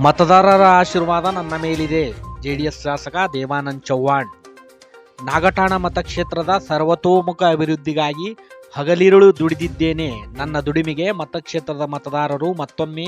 ಮತದಾರರ ಆಶೀರ್ವಾದ ನನ್ನ ಮೇಲಿದೆ. ಜೆಡಿಎಸ್ ಶಾಸಕ ದೇವಾನಂದ್ ಚೌಹಾಣ್. ನಾಗಠಾಣ ಮತಕ್ಷೇತ್ರದ ಸರ್ವತೋಮುಖ ಅಭಿವೃದ್ಧಿಗಾಗಿ ಹಗಲಿರುಳು ದುಡಿದಿದ್ದೇನೆ. ನನ್ನ ದುಡಿಮೆಗೆ ಮತಕ್ಷೇತ್ರದ ಮತದಾರರು ಮತ್ತೊಮ್ಮೆ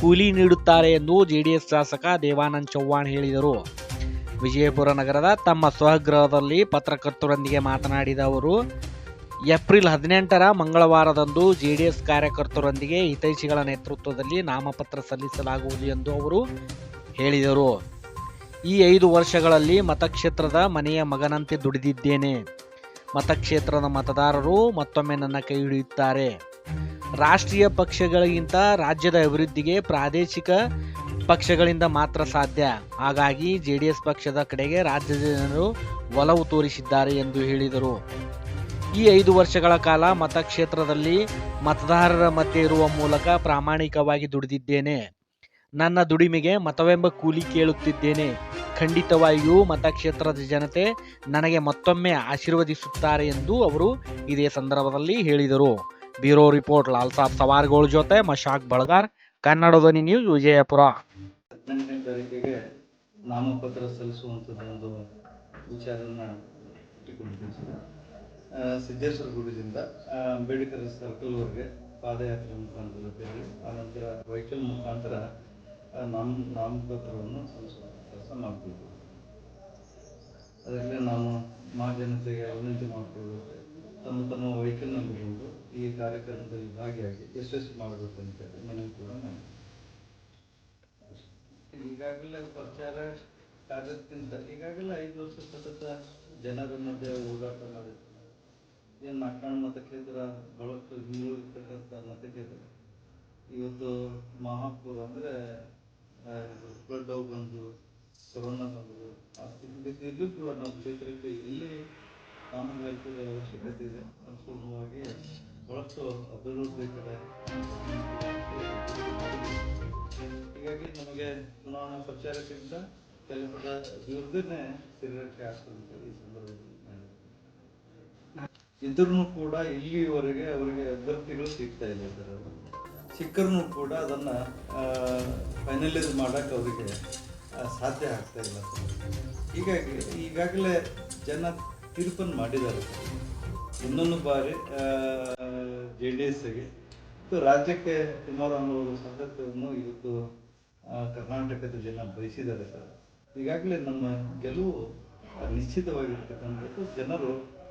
ಕೂಲಿ ನೀಡುತ್ತಾರೆ ಎಂದು ಜೆಡಿಎಸ್ ಶಾಸಕ ದೇವಾನಂದ್ ಚೌಹಾಣ್ ಹೇಳಿದರು. ವಿಜಯಪುರ ನಗರದ ತಮ್ಮ ಸ್ವಗೃಹದಲ್ಲಿ ಪತ್ರಕರ್ತರೊಂದಿಗೆ ಮಾತನಾಡಿದ ಅವರು ಏಪ್ರಿಲ್ ಹದಿನೆಂಟರ ಮಂಗಳವಾರದಂದು ಜೆಡಿಎಸ್ ಕಾರ್ಯಕರ್ತರೊಂದಿಗೆ ಹಿತೈಷಿಗಳ ನೇತೃತ್ವದಲ್ಲಿ ನಾಮಪತ್ರ ಸಲ್ಲಿಸಲಾಗುವುದು ಎಂದು ಅವರು ಹೇಳಿದರು. ಈ ಐದು ವರ್ಷಗಳಲ್ಲಿ ಮತಕ್ಷೇತ್ರದ ಮನೆಯ ಮಗನಂತೆ ದುಡಿದಿದ್ದೇನೆ. ಮತಕ್ಷೇತ್ರದ ಮತದಾರರು ಮತ್ತೊಮ್ಮೆ ನನ್ನ ಕೈ ಹಿಡಿಯುತ್ತಾರೆ. ರಾಷ್ಟ್ರೀಯ ಪಕ್ಷಗಳಿಗಿಂತ ರಾಜ್ಯದ ಅಭಿವೃದ್ಧಿಗೆ ಪ್ರಾದೇಶಿಕ ಪಕ್ಷಗಳಿಂದ ಮಾತ್ರ ಸಾಧ್ಯ. ಹಾಗಾಗಿ ಜೆಡಿಎಸ್ ಪಕ್ಷದ ಕಡೆಗೆ ರಾಜ್ಯದ ಜನರು ಒಲವು ತೋರಿಸಿದ್ದಾರೆ ಎಂದು ಹೇಳಿದರು. ಈ ಐದು ವರ್ಷಗಳ ಕಾಲ ಮತಕ್ಷೇತ್ರದಲ್ಲಿ ಮತದಾರರ ಮಧ್ಯೆ ಇರುವ ಮೂಲಕ ಪ್ರಾಮಾಣಿಕವಾಗಿ ದುಡಿದಿದ್ದೇನೆ. ನನ್ನ ದುಡಿಮೆಗೆ ಮತವೆಂಬ ಕೂಲಿ ಕೇಳುತ್ತಿದ್ದೇನೆ. ಖಂಡಿತವಾಗಿಯೂ ಮತಕ್ಷೇತ್ರದ ಜನತೆ ನನಗೆ ಮತ್ತೊಮ್ಮೆ ಆಶೀರ್ವದಿಸುತ್ತಾರೆ ಎಂದು ಅವರು ಇದೇ ಸಂದರ್ಭದಲ್ಲಿ ಹೇಳಿದರು. ಬ್ಯೂರೋ ರಿಪೋರ್ಟ್, ಲಾಲ್ ಸಾಬ್ ಸವಾರ್ಗೋಳ್ ಜೊತೆ ಮಶಾಕ್ ಬಳಗಾರ್, ಕನ್ನಡ ಧ್ವನಿ ನ್ಯೂಸ್, ವಿಜಯಪುರ. ನಾಮಪತ್ರ ಸಲ್ಲಿಸುವಂಥದ್ದು ಒಂದು ವಿಚಾರವನ್ನು ಸರ್. ಸಿದ್ದೇಶ್ವರ ಗುಡಿದಿಂದ ಅಂಬೇಡ್ಕರ್ ಸರ್ಕಲ್ವರೆಗೆ ಪಾದಯಾತ್ರೆ ಮುಖಾಂತರ ಬೇರೆ ಆನಂತರ ವೆಹಿಕಲ್ ಮುಖಾಂತರ ನಾಮ, ನಾಮಪತ್ರವನ್ನು ಸಲ್ಲಿಸುವ ಕೆಲಸ ಮಾಡಬೇಕು ಅದರಲ್ಲಿ ನಾವು ಮಹಾಜನತೆಗೆ ವಿನಂತಿ ಮಾಡಿಕೊಳ್ಳುತ್ತೆ ತಮ್ಮ ತಮ್ಮ ವೆಹಿಕಲ್ ನಂಬಿಕೊಂಡು ಈ ಕಾರ್ಯಕ್ರಮದಲ್ಲಿ ಭಾಗಿಯಾಗಿ ಯಶಸ್ವಿ ಮಾಡಬೇಕು ಅಂತ ಮನವಿ ಕೂಡ ನಾನು ಈಗಾಗಲೇ ಪ್ರಚಾರ ಕಾರ್ಯಕ್ಕಿಂತ, ಈಗಾಗಲೇ ಐದು ವರ್ಷ ಸತತ ಜನರ ಮಧ್ಯೆ ಓಡಾಟ ಮಾಡಿದ್ರು ಏನು ಮತ ಕ್ಷೇತ್ರ ಬಹಳಷ್ಟು ಮತ ಮತಕ್ಷೇತ್ರ ಇವತ್ತು ಮಹಾಪೂರ್ ಅಂದರೆ ಫ್ಲಡ್ ಬಂದು ಕೊರೋನಾ ಬಂದು, ಆ ಕೂಡ ನಮ್ಮ ಕ್ಷೇತ್ರಕ್ಕೆ ಎಲ್ಲಿ ಕಾಮಗಾರಿಗಳ ಅವಶ್ಯಕತೆ ಇದೆ. ಸಂಪೂರ್ಣವಾಗಿ ಬಹಳಷ್ಟು ಅಭಿವೃದ್ಧಿ ಕಡೆ ಹೀಗಾಗಿ ನಮಗೆ ಚುನಾವಣಾ ಪ್ರಚಾರಕ್ಕಿಂತ ಕೆಲಸದ ಅಭಿವೃದ್ಧಿನೇ ತಿರುಗಕ್ಕೆ ಆಗ್ತದೆ ಈ ಸಂದರ್ಭದಲ್ಲಿ ಇದ್ರೂ ಕೂಡ ಇಲ್ಲಿವರೆಗೆ ಅವರಿಗೆ ಅಭ್ಯರ್ಥಿಗಳು ಸಿಗ್ತಾ ಇಲ್ಲ ಸರ್ ಸಿಕ್ಕರೂ ಕೂಡ ಅದನ್ನು ಫೈನಲೈಸ್ ಮಾಡೋಕ್ಕೆ ಅವರಿಗೆ ಸಾಧ್ಯ ಆಗ್ತಾ ಇಲ್ಲ. ಸರ್ ಹೀಗಾಗಿ, ಈಗಾಗಲೇ ಜನ ತೀರ್ಪನ್ನು ಮಾಡಿದ್ದಾರೆ. ಇನ್ನೊಂದು ಬಾರಿ ಜೆ ಡಿ ಎಸ್ಗೆ ರಾಜ್ಯಕ್ಕೆ ಸುಮಾರು ಅನ್ನೋ ಸಾಧ್ಯತೆಯನ್ನು ಇವತ್ತು ಕರ್ನಾಟಕದ ಜನ ಬಯಸಿದ್ದಾರೆ. ಸರ್ ಈಗಾಗಲೇ ನಮ್ಮ ಗೆಲುವು ನಿಶ್ಚಿತವಾಗಿರ್ತಕ್ಕಂಥದ್ದು ಜನರು